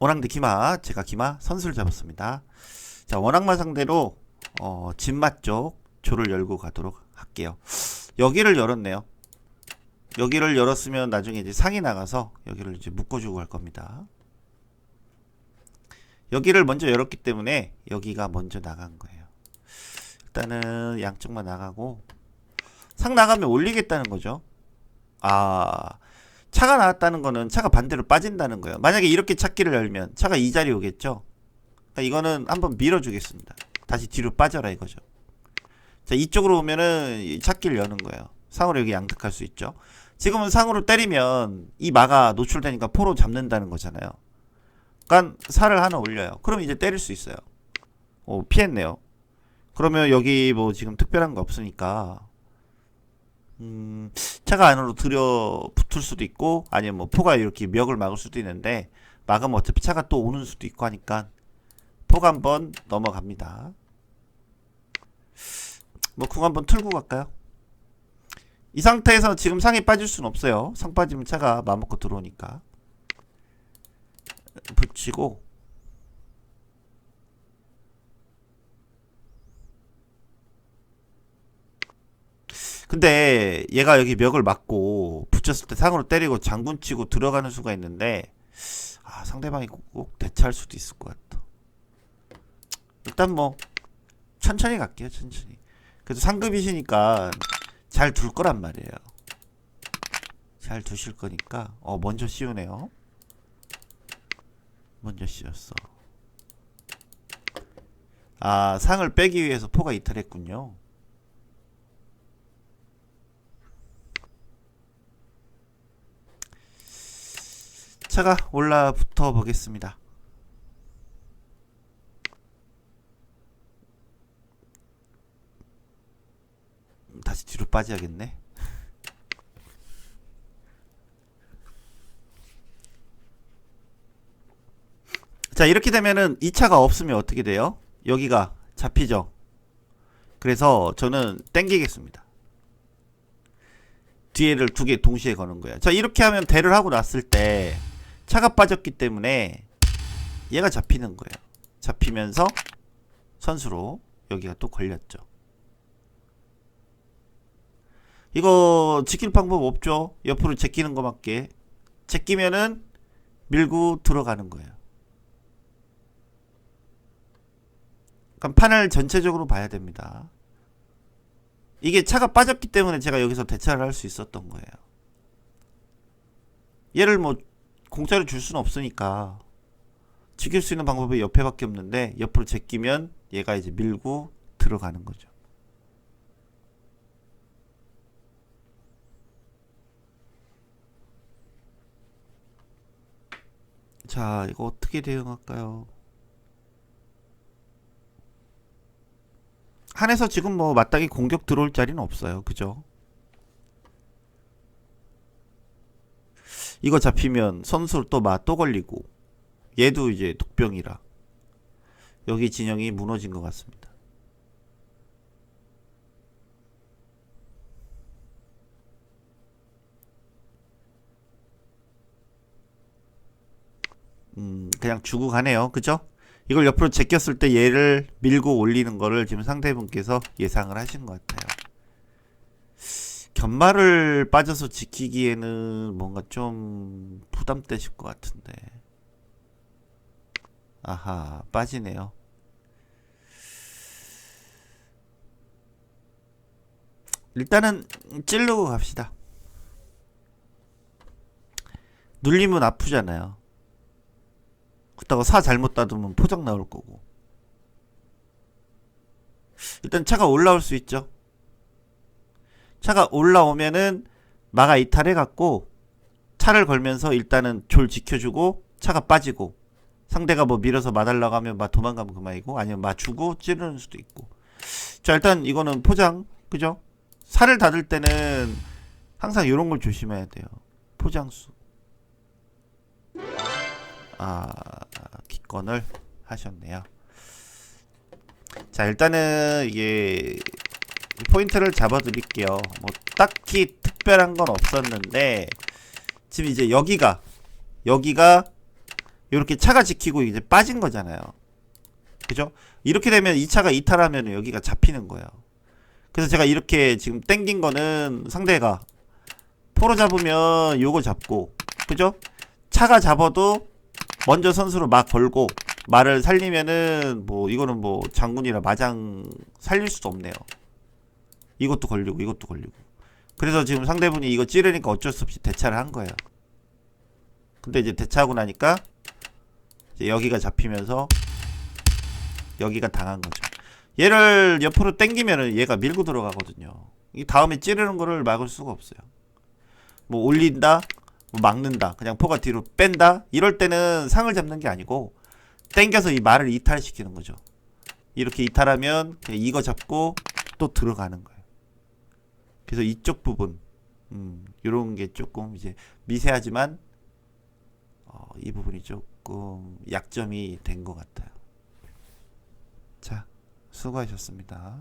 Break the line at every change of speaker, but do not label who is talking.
원앙 대 기마 제가 기마 선수를 잡았습니다. 자 원앙마 상대로 어, 진맛 쪽 조를 열고 가도록 할게요. 여기를 열었네요. 여기를 열었으면 나중에 이제 상이 나가서 여기를 이제 묶어주고 갈 겁니다. 여기를 먼저 열었기 때문에 여기가 먼저 나간 거예요. 일단은 양쪽만 나가고 상 나가면 올리겠다는 거죠. 아 차가 나왔다는 거는 차가 반대로 빠진다는 거예요. 만약에 이렇게 찾기를 열면 차가 이 자리 오겠죠. 그러니까 이거는 한번 밀어주겠습니다. 다시 뒤로 빠져라 이거죠. 자 이쪽으로 오면은 이 찾기를 여는 거예요. 상으로 여기 양득할 수 있죠. 지금은 상으로 때리면 이 마가 노출되니까 포로 잡는다는 거잖아요. 그러니까 살을 하나 올려요. 그럼 이제 때릴 수 있어요. 오 피했네요. 그러면 여기 뭐 지금 특별한 거 없으니까 음, 차가 안으로 들여 붙을 수도 있고 아니면 뭐 포가 이렇게 멱을 막을 수도 있는데 막으면 어차피 차가 또 오는 수도 있고 하니까 포가 한번 넘어갑니다. 뭐궁 한번 틀고 갈까요? 이 상태에서 지금 상에 빠질 수는 없어요. 상 빠지면 차가 마음먹고 들어오니까 붙이고 근데 얘가 여기 멱을 맞고 붙였을 때 상으로 때리고 장군 치고 들어가는 수가 있는데 아 상대방이 꼭, 꼭 대처할 수도 있을 것 같아. 일단 뭐 천천히 갈게요 천천히. 그래도 상급이시니까 잘 둘 거란 말이에요. 잘 두실 거니까 어 먼저 씌우네요. 먼저 씌웠어. 아 상을 빼기 위해서 포가 이탈했군요. 차가 올라 붙어 보겠습니다. 음, 다시 뒤로 빠져야겠네. 자, 이렇게 되면은 이 차가 없으면 어떻게 돼요? 여기가 잡히죠. 그래서 저는 땡기겠습니다. 뒤에를 두 개 동시에 거는 거야. 자, 이렇게 하면 대를 하고 났을 때 차가 빠졌기 때문에 얘가 잡히는 거예요. 잡히면서 선수로 여기가 또 걸렸죠. 이거 지킬 방법 없죠. 옆으로 제끼는 거밖에. 제끼면은 밀고 들어가는 거예요. 그럼 판을 전체적으로 봐야 됩니다. 이게 차가 빠졌기 때문에 제가 여기서 대처를 할 수 있었던 거예요. 얘를 뭐 공짜로 줄 수는 없으니까 지킬 수 있는 방법이 옆에밖에 없는데 옆으로 제끼면 얘가 이제 밀고 들어가는 거죠. 자, 이거 어떻게 대응할까요? 한에서 지금 뭐 마땅히 공격 들어올 자리는 없어요. 그죠? 이거 잡히면 선수 또마또 걸리고 얘도 이제 독병이라 여기 진영이 무너진 것 같습니다. 음, 그냥 주고 가네요. 그죠? 이걸 옆으로 제꼈을 때 얘를 밀고 올리는 거를 지금 상대분께서 예상을 하신 것 같아요. 견마를 빠져서 지키기에는 뭔가 좀 부담되실 것 같은데. 아하, 빠지네요. 일단은 찌르고 갑시다. 눌리면 아프잖아요. 그렇다고 사 잘못 따두면 포장 나올 거고. 일단 차가 올라올 수 있죠. 차가 올라오면은 마가 이탈해 갖고 차를 걸면서 일단은 졸 지켜주고 차가 빠지고 상대가 뭐 밀어서 마달라고 하면 마 도망가면 그만이고 아니면 마 주고 찌르는 수도 있고. 자 일단 이거는 포장 그죠? 살을 닫을 때는 항상 이런 걸 조심해야 돼요. 포장수. 아 기권을 하셨네요. 자 일단은 이게 포인트를 잡아드릴게요. 뭐 딱히 특별한 건 없었는데 지금 이제 여기가 여기가 이렇게 차가 지키고 이제 빠진 거잖아요. 그죠? 이렇게 되면 이 차가 이탈하면 여기가 잡히는 거예요. 그래서 제가 이렇게 지금 땡긴 거는 상대가 포로 잡으면 요거 잡고 그죠? 차가 잡아도 먼저 선수로 막 걸고 말을 살리면은 뭐 이거는 뭐 장군이라 마장 살릴 수도 없네요. 이것도 걸리고 이것도 걸리고. 그래서 지금 상대분이 이거 찌르니까 어쩔 수 없이 대차를 한 거예요. 근데 이제 대차하고 나니까 이제 여기가 잡히면서 여기가 당한 거죠. 얘를 옆으로 당기면은 얘가 밀고 들어가거든요. 이 다음에 찌르는 거를 막을 수가 없어요. 뭐 올린다, 뭐 막는다, 그냥 포가 뒤로 뺀다. 이럴 때는 상을 잡는 게 아니고 당겨서 이 말을 이탈시키는 거죠. 이렇게 이탈하면 이거 잡고 또 들어가는 거예요. 그래서 이쪽 부분, 음, 이런 게 조금 이제 미세하지만 어, 이 부분이 조금 약점이 된 것 같아요. 자, 수고하셨습니다.